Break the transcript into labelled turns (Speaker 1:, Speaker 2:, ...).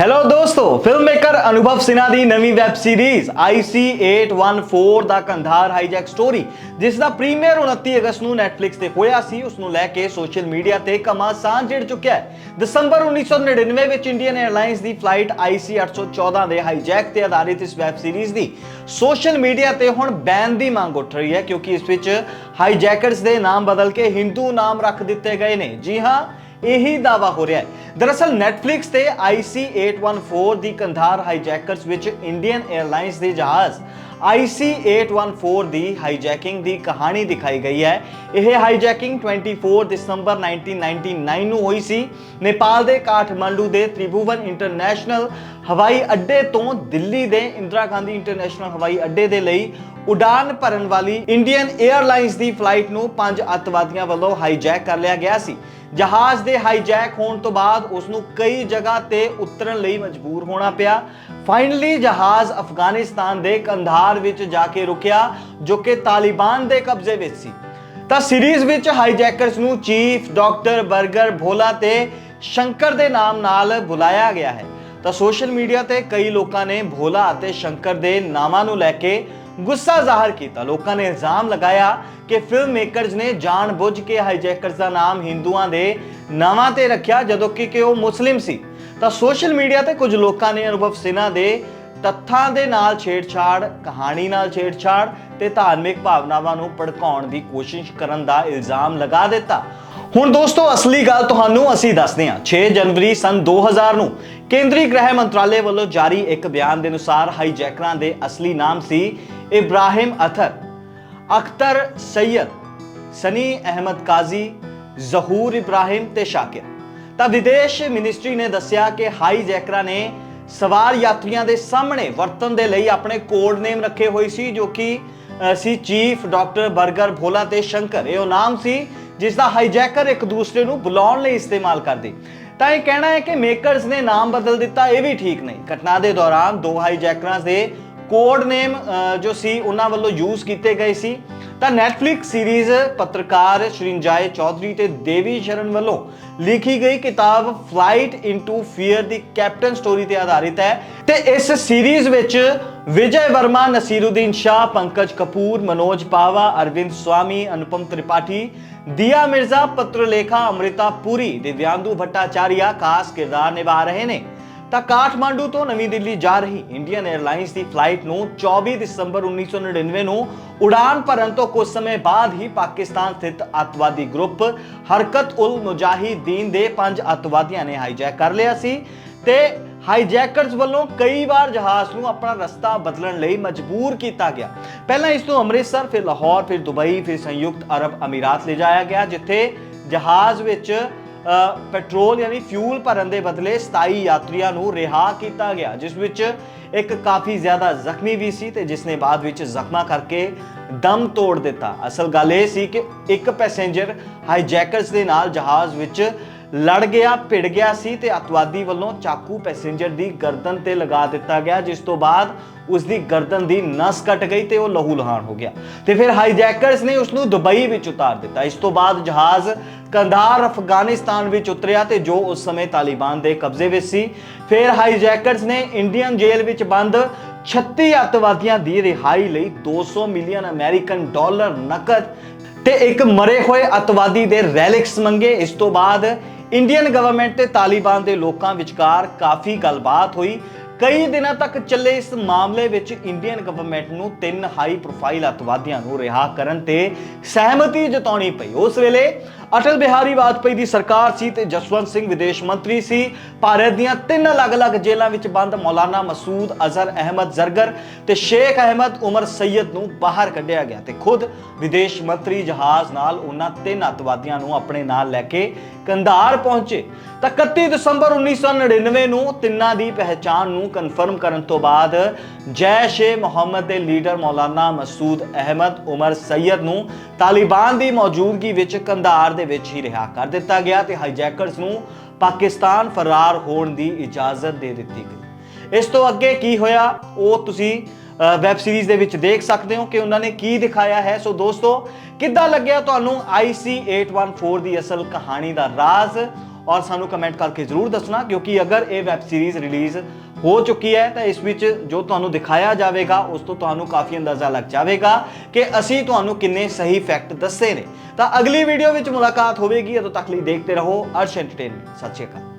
Speaker 1: Hello ਦੋਸਤੋ film maker Anubhav Sinha ਦੀ ਨਵੀਂ ਵੈਬ ਸੀਰੀਜ਼ IC814 ਦਾ ਕੰਧਾਰ ਹਾਈਜੈਕ ਸਟੋਰੀ ਜਿਸ ਦਾ ਪ੍ਰੀਮੀਅਰ 29 ਅਗਸਤ ਨੂੰ Netflix ਤੇ ਹੋਇਆ ਸੀ ਉਸ ਨੂੰ ਲੈ ਕੇ ਸੋਸ਼ਲ ਮੀਡੀਆ ਤੇ ਘਮਾਸਾਨ ਜੇੜ ਚੁੱਕਿਆ ਹੈ। ਦਸੰਬਰ 1999 ਵਿੱਚ ਇੰਡੀਅਨ 에ਅਰਲਾਈਨਸ ਦੀ ਫਲਾਈਟ IC814 ਦੇ ਹਾਈਜੈਕ ਤੇ ਆਧਾਰਿਤ ਇਸ ਵੈਬ ਸੀਰੀਜ਼ ਦੀ ਸੋਸ਼ਲ ਮੀਡੀਆ ਤੇ ਹੁਣ ਬੈਨ ਦੀ ਮੰਗ ਉੱਠ ਰਹੀ ਹੈ, ਕਿਉਂਕਿ ਇਸ ਵਿੱਚ ਹਾਈਜੈਕਰਸ ਦੇ ਨਾਮ ਬਦਲ ਕੇ ਹਿੰਦੂ ਨਾਮ ਰੱਖ ਦਿੱਤੇ ਗਏ ਨੇ। ਜੀ ਹਾਂ ਇਹੀ ਦਾਵਾ ਹੋ ਰਿਹਾ ਹੈ। ਦਰਅਸਲ Netflix ਤੇ IC814 ਦੀ ਕੰਧਾਰ ਹਾਈਜੈਕਰਸ ਵਿੱਚ ਇੰਡੀਅਨ 에ਅਰਲਾਈਨਸ ਦੇ ਜਹਾਜ਼ IC814 ਦੀ ਹਾਈਜੈਕਿੰਗ ਦੀ ਕਹਾਣੀ ਦਿਖਾਈ ਗਈ ਹੈ। ਇਹ ਹਾਈਜੈਕਿੰਗ 24 ਦਸੰਬਰ 1999 ਨੂੰ ਹੋਈ ਸੀ। ਨੇਪਾਲ ਦੇ ਕਾਠਮੰਡੂ ਦੇ ਤ੍ਰਿਭੁਵਨ ਇੰਟਰਨੈਸ਼ਨਲ ਹਵਾਈ ਅੱਡੇ ਤੋਂ ਦਿੱਲੀ ਦੇ ਇੰਦਰਾ ਗਾਂਧੀ ਇੰਟਰਨੈਸ਼ਨਲ ਹਵਾਈ ਅੱਡੇ ਦੇ ਲਈ ਉਡਾਨ ਭਰਨ ਵਾਲੀ ਇੰਡੀਅਨ 에ਅਰਲਾਈਨਸ ਦੀ ਫਲਾਈਟ ਨੂੰ ਪੰਜ ਅੱਤਵਾਦੀਆਂ ਵੱਲੋਂ ਹਾਈਜੈਕ ਕਰ ਲਿਆ ਗਿਆ ਸੀ। ਜਹਾਜ਼ ਦੇ ਹਾਈਜੈਕ ਹੋਣ ਤੋਂ ਬਾਅਦ ਉਸ ਨੂੰ ਕਈ ਜਗ੍ਹਾ ਤੇ ਉਤਰਨ ਲਈ ਮਜਬੂਰ ਹੋਣਾ ਪਿਆ। ਫਾਈਨਲੀ ਜਹਾਜ਼ ਅਫਗਾਨਿਸਤਾਨ ਦੇ ਕੰਧਾਰ ਵਿੱਚ ਜਾ ਕੇ ਰੁਕਿਆ, ਜੋ ਕਿ ਤਾਲਿਬਾਨ ਦੇ ਕਬਜ਼ੇ ਵਿੱਚ ਸੀ। ਤਾਂ ਸੀਰੀਜ਼ ਵਿੱਚ ਹਾਈਜੈਕਰਸ ਨੂੰ ਚੀਫ ਡਾਕਟਰ 버ਗਰ ਭੋਲਾ ਤੇ ਸ਼ੰਕਰ ਦੇ ਨਾਮ ਨਾਲ ਬੁਲਾਇਆ ਗਿਆ ਹੈ। ਤਾਂ ਸੋਸ਼ਲ ਮੀਡੀਆ ਤੇ ਕਈ ਲੋਕਾਂ ਨੇ ਭੋਲਾ ਅਤੇ ਸ਼ੰਕਰ ਦੇ ਨਾਮਾਂ ਨੂੰ ਲੈ ਕੇ ਗੁੱਸਾ ਜ਼ਾਹਰ ਕੀਤਾ। ਲੋਕਾਂ ਨੇ ਇਲਜ਼ਾਮ ਲਗਾਇਆ ਕਿ ਫਿਲਮ ਮੇਕਰਸ ਨੇ ਜਾਣਬੁੱਝ ਕੇ ਹਾਈਜੈਕਰਸ ਦਾ ਨਾਮ ਹਿੰਦੂਆਂ ਦੇ ਨਾਵਾਂ ਤੇ ਰੱਖਿਆ, ਜਦੋਂ ਕਿ ਕਿ ਉਹ ਮੁਸਲਿਮ ਸੀ। ਤਾਂ ਸੋਸ਼ਲ ਮੀਡੀਆ ਤੇ ਕੁਝ ਲੋਕਾਂ ਨੇ ਅਨੁਭਵ ਸਿਨਹਾ ਦੇ ਤੱਥਾਂ ਦੇ ਨਾਲ ਛੇੜਛਾੜ, ਕਹਾਣੀ ਨਾਲ ਛੇੜਛਾੜ ਤੇ ਧਾਰਮਿਕ ਭਾਵਨਾਵਾਂ ਨੂੰ ਭੜਕਾਉਣ ਦੀ ਕੋਸ਼ਿਸ਼ ਕਰਨ ਦਾ ਇਲਜ਼ਾਮ ਲਗਾ ਦਿੱਤਾ। ਹੁਣ ਦੋਸਤੋ, ਅਸਲੀ ਗੱਲ ਤੁਹਾਨੂੰ ਅਸੀਂ ਦੱਸਦੇ ਹਾਂ। 6 ਜਨਵਰੀ ਸਨ 2000 ਨੂੰ ਕੇਂਦਰੀ ਗ੍ਰਹਿ ਮੰਤਰਾਲੇ ਵੱਲੋਂ ਜਾਰੀ ਇੱਕ ਬਿਆਨ ਦੇ ਅਨੁਸਾਰ ਹਾਈਜੈਕਰਾਂ ਦੇ ਅਸਲੀ ਨਾਮ ਸੀ ਇਬਰਾਹਿਮ ਅਥਰ, ਅਖਤਰ ਸੈਯਦ, ਸਨੀ ਅਹਿਮਦ ਕਾਜ਼ੀ, ਜ਼ਹੂਰ ਇਬਰਾਹਿਮ ਤੇ ਸ਼ਾਕਿਰ। ਤਾਂ ਵਿਦੇਸ਼ ਮਿਨਿਸਟਰੀ ਨੇ ਦੱਸਿਆ ਕਿ ਹਾਈਜੈਕਰਾਂ ਨੇ ਸਵਾਰ ਯਾਤਰੀਆਂ ਦੇ ਸਾਹਮਣੇ ਵਰਤਨ ਦੇ ਲਈ ਆਪਣੇ ਕੋਡ ਨੇਮ ਰੱਖੇ ਹੋਏ ਸੀ, ਜੋ ਕਿ ਸੀ ਚੀਫ ਡਾਕਟਰ 버ਗਰ ਭੋਲਾ ਤੇ ਸ਼ੰਕਰ। ਇਹ ਉਹ ਨਾਮ ਸੀ ਜਿਸ ਦਾ ਹਾਈਜੈਕਰ ਇੱਕ ਦੂਸਰੇ ਨੂੰ ਬੁਲਾਉਣ ਲਈ ਇਸਤੇਮਾਲ ਕਰਦੇ। ਤਾਂ ਇਹ ਕਹਿਣਾ ਹੈ ਕਿ ਮੇਕਰਸ ਨੇ ਨਾਮ ਬਦਲ ਦਿੱਤਾ, ਇਹ ਵੀ ਠੀਕ ਨਹੀਂ। ਘਟਨਾ ਦੇ ਦੌਰਾਨ ਦੋ ਹਾਈਜੈਕਰਾਂ ਦੇ ਕੋਡ ਨੇਮ ਜੋ ਸੀ, ਉਹਨਾਂ ਵੱਲੋਂ ਯੂਜ਼ ਕੀਤੇ ਗਏ ਸੀ। ਤਾਂ Netflix ਸੀਰੀਜ਼ ਪੱਤਰਕਾਰ ਸ਼੍ਰਿੰਜਾਏ ਚੌਧਰੀ ਤੇ ਦੇਵੀ ਸ਼ਰਨ ਵੱਲੋਂ ਲਿਖੀ ਗਈ ਕਿਤਾਬ ਫਲਾਈਟ ਇਨਟੂ ਫੀਅਰ ਦੀ ਕੈਪਟਨ ਸਟੋਰੀ ਤੇ ਆਧਾਰਿਤ ਹੈ ਤੇ ਇਸ ਸੀਰੀਜ਼ ਵਿੱਚ ਵਿਜੇ ਵਰਮਾ, ਨਸੀਰੁਦੀਨ ਸ਼ਾਹ, ਪੰਕਜ ਕਪੂਰ, ਮਨੋਜ ਪਾਵਾ, ਅਰਵਿੰਦ ਸਵਾਮੀ, ਅਨੁਪਮ ਤ੍ਰਿਪਾਠੀ, ਦਿਆ ਮਿਰਜ਼ਾ, ਪੱਤਰਲੇਖਾ ਅਮ੍ਰਿਤਾ ਪੁਰੀ, ਦਿਵਿਆਂਦੂ ਭੱਟਾਚਾਰੀਆ, ਖਾਸ ਕਿਰਦਾਰ ਨਿਭਾ ਰਹੇ ਨੇ। ਤਾਂ ਕਾਠਮਾਂਡੂ ਤੋਂ ਨਵੀਂ ਦਿੱਲੀ ਜਾ ਰਹੀ ਇੰਡੀਅਨ 에ਅਰਲਾਈਨਸ ਦੀ ਫਲਾਈਟ ਨੂੰ 24 ਦਸੰਬਰ 1999 ਨੂੰ ਉਡਾਨ ਭਰਨ ਤੋਂ ਕੁਝ ਸਮੇਂ ਬਾਅਦ ਹੀ ਪਾਕਿਸਤਾਨ ਸਥਿਤ ਅੱਤਵਾਦੀ ਗਰੁੱਪ ਹਰਕਤ ਉਲ ਮੁਜਾਹਿਦੀਨ ਦੇ ਪੰਜ ਅੱਤਵਾਦੀਆਂ ਨੇ ਹਾਈਜੈਕ ਕਰ ਲਿਆ ਸੀ ਤੇ ਹਾਈਜੈਕਰਸ ਵੱਲੋਂ ਕਈ ਵਾਰ ਜਹਾਜ਼ ਨੂੰ ਆਪਣਾ ਰਸਤਾ ਬਦਲਣ ਲਈ ਮਜਬੂਰ ਕੀਤਾ ਗਿਆ। ਪਹਿਲਾਂ ਇਸ ਨੂੰ ਅੰਮ੍ਰਿਤਸਰ, ਫਿਰ ਲਾਹੌਰ, ਫਿਰ ਦੁਬਈ, ਫਿਰ ਸੰਯੁਕਤ ਅਰਬ ਅਮੀਰਾਤ ਲਿਜਾਇਆ ਗਿਆ, ਜਿੱਥੇ ਜਹਾਜ਼ ਵਿੱਚ ਪੈਟਰੋਲ ਯਾਨੀ ਫਿਊਲ ਭਰਨ ਦੇ ਬਦਲੇ 27 ਯਾਤਰੀਆਂ ਨੂੰ ਰਿਹਾ ਕੀਤਾ ਗਿਆ, ਜਿਸ ਵਿੱਚ ਇੱਕ ਕਾਫੀ ਜ਼ਿਆਦਾ ਜ਼ਖਮੀ ਵੀ ਸੀ ਤੇ ਜਿਸ ਨੇ ਬਾਅਦ ਵਿੱਚ ਜ਼ਖਮਾ ਕਰਕੇ ਦਮ ਤੋੜ ਦਿੱਤਾ। ਅਸਲ ਗੱਲ ਇਹ ਸੀ ਕਿ ਇੱਕ ਪੈਸੇਂਜਰ ਹਾਈਜੈਕਰਸ ਦੇ ਨਾਲ ਜਹਾਜ਼ ਵਿੱਚ ਲੜ ਗਿਆ, ਭਿੜ ਗਿਆ ਸੀ ਤੇ ਅਤਵਾਦੀ ਵੱਲੋਂ ਚਾਕੂ ਪੈਸੇਂਜਰ ਦੀ ਗਰਦਨ ਤੇ ਲਗਾ ਦਿੱਤਾ ਗਿਆ, ਜਿਸ ਤੋਂ ਬਾਅਦ ਉਸ ਦੀ ਗਰਦਨ ਦੀ ਨਸ ਕੱਟ ਗਈ ਤੇ ਉਹ ਲਹੂ ਲਹਾਨ ਹੋ ਗਿਆ। ਤੇ ਫਿਰ ਹਾਈਜੈਕਰਸ ਨੇ ਉਸ ਨੂੰ ਦੁਬਈ ਵਿੱਚ ਉਤਾਰ ਦਿੱਤਾ। ਇਸ ਤੋਂ ਬਾਅਦ ਜਹਾਜ਼ ਕੰਧਾਰ, ਅਫਗਾਨਿਸਤਾਨ ਵਿੱਚ ਉਤਰਿਆ ਤੇ ਜੋ ਉਸ ਸਮੇਂ ਤਾਲਿਬਾਨ ਦੇ ਕਬਜ਼ੇ ਵਿੱਚ ਸੀ, ਫਿਰ ਹਾਈਜੈਕਰਸ ਨੇ ਇੰਡੀਅਨ ਜੇਲ੍ਹ ਵਿੱਚ ਬੰਦ 36 ਅੱਤਵਾਦੀਆਂ ਦੀ ਰਿਹਾਈ ਲਈ 200 ਮਿਲੀਅਨ ਅਮਰੀਕਨ ਡਾਲਰ ਨਕਦ ਤੇ ਇੱਕ ਮਰੇ ਹੋਏ ਅੱਤਵਾਦੀ ਦੇ ਰੈਲਿਕਸ ਮੰਗੇ। ਇਸ ਤੋਂ ਬਾਅਦ ਇੰਡੀਅਨ ਗਵਰਨਮੈਂਟ ਤੇ ਤਾਲਿਬਾਨ ਦੇ ਲੋਕਾਂ ਵਿਚਕਾਰ ਕਾਫੀ ਗੱਲਬਾਤ ਹੋਈ। ਕਈ ਦਿਨਾਂ ਤੱਕ ਚੱਲੇ ਇਸ ਮਾਮਲੇ ਵਿੱਚ ਇੰਡੀਅਨ ਗਵਰਨਮੈਂਟ ਨੂੰ ਤਿੰਨ ਹਾਈ ਪ੍ਰੋਫਾਈਲ ਅੱਤਵਾਦੀਆਂ ਨੂੰ ਰਿਹਾ ਕਰਨ ਤੇ ਸਹਿਮਤੀ ਜਤਾਉਣੀ ਪਈ। ਉਸ ਵੇਲੇ ਅਟਲ ਬਿਹਾਰੀ ਵਾਜਪੇਈ ਦੀ ਸਰਕਾਰ ਸੀ ਤੇ ਜਸਵੰਤ ਸਿੰਘ ਵਿਦੇਸ਼ ਮੰਤਰੀ ਸੀ। ਭਾਰਤ ਦੀਆਂ ਤਿੰਨ ਅਲੱਗ-ਅਲੱਗ ਜੇਲ੍ਹਾਂ ਵਿੱਚ ਬੰਦ ਮੌਲਾਨਾ ਮਸੂਦ ਅਜ਼ਹਰ ਅਹਿਮਦ ਜ਼ਰਗਰ ਤੇ ਸ਼ੇਖ ਅਹਿਮਦ ਉਮਰ ਸੈਯਦ ਨੂੰ ਬਾਹਰ ਕੱਢਿਆ ਗਿਆ ਤੇ ਖੁਦ ਵਿਦੇਸ਼ ਮੰਤਰੀ ਜਹਾਜ਼ ਨਾਲ ਉਹਨਾਂ ਤਿੰਨ ਅੱਤਵਾਦੀਆਂ ਨੂੰ ਆਪਣੇ ਨਾਲ ਲੈ ਕੇ ਕੰਧਾਰ ਪਹੁੰਚੇ। ਤਾਂ 31 ਦਸੰਬਰ 1999 ਨੂੰ ਤਿੰਨਾਂ ਦੀ ਪਹਿਚਾਣ ਨੂੰ ਕਨਫਰਮ ਕਰਨ ਤੋਂ ਬਾਅਦ ਜੈਸ਼-ਏ ਮੁਹੰਮਦ ਦੇ ਲੀਡਰ ਮੌਲਾਨਾ ਮਸੂਦ ਅਹਿਮਦ ਉਮਰ ਸੈਯਦ ਨੂੰ ਤਾਲਿਬਾਨ ਦੀ ਮੌਜੂਦਗੀ ਵਿੱਚ ਕੰਧਾਰ ਦੇ ਵਿੱਚ ਹੀ ਰਿਹਾ ਕਰ ਦਿੱਤਾ ਗਿਆ ਤੇ ਹਾਈਜੈਕਰਸ ਨੂੰ ਪਾਕਿਸਤਾਨ ਫਰਾਰ ਹੋਣ ਦੀ ਇਜਾਜ਼ਤ ਦੇ ਦਿੱਤੀ ਗਈ। ਇਸ ਤੋਂ ਅੱਗੇ ਕੀ ਹੋਇਆ? ਉਹ ਤੁਸੀਂ ਵੈਬ ਸੀਰੀਜ਼ ਦੇ ਵਿੱਚ ਦੇਖ ਸਕਦੇ ਹੋ ਕਿ ਉਹਨਾਂ ਨੇ ਕੀ ਦਿਖਾਇਆ ਹੈ। ਸੋ ਦੋਸਤੋ, ਕਿੱਦਾਂ ਲੱਗਿਆ ਤੁਹਾਨੂੰ IC814 ਦੀ ਅਸਲ ਕਹਾਣੀ ਦਾ ਰਾਜ਼? ਔਰ ਸਾਨੂੰ ਕਮੈਂਟ ਕਰਕੇ ਜ਼ਰੂਰ ਦੱਸਣਾ, ਕਿਉਂਕਿ ਅਗਰ ਇਹ ਵੈਬ ਸੀਰੀਜ਼ ਰਿਲੀਜ਼ ਹੋ ਚੁੱਕੀ ਹੈ ਤਾਂ ਇਸ ਵਿੱਚ ਜੋ ਤੁਹਾਨੂੰ ਦਿਖਾਇਆ ਜਾਵੇਗਾ, ਉਸ ਤੋਂ ਤੁਹਾਨੂੰ ਕਾਫੀ ਅੰਦਾਜ਼ਾ ਲੱਗ ਜਾਵੇਗਾ ਕਿ ਅਸੀਂ ਤੁਹਾਨੂੰ ਕਿੰਨੇ ਸਹੀ ਫੈਕਟ ਦੱਸੇ ਨੇ। ਤਾਂ ਅਗਲੀ ਵੀਡੀਓ ਵਿੱਚ ਮੁਲਾਕਾਤ ਹੋਵੇਗੀ ਉਦੋਂ ਤੱਕ ਲਈ ਦੇਖਦੇ ਰਹੋ ਅਰਸ਼ ਐਂਟਰਟੇਨਮੈਂਟ ਸਤਿ ਸ਼੍ਰੀ ਅਕਾਲ।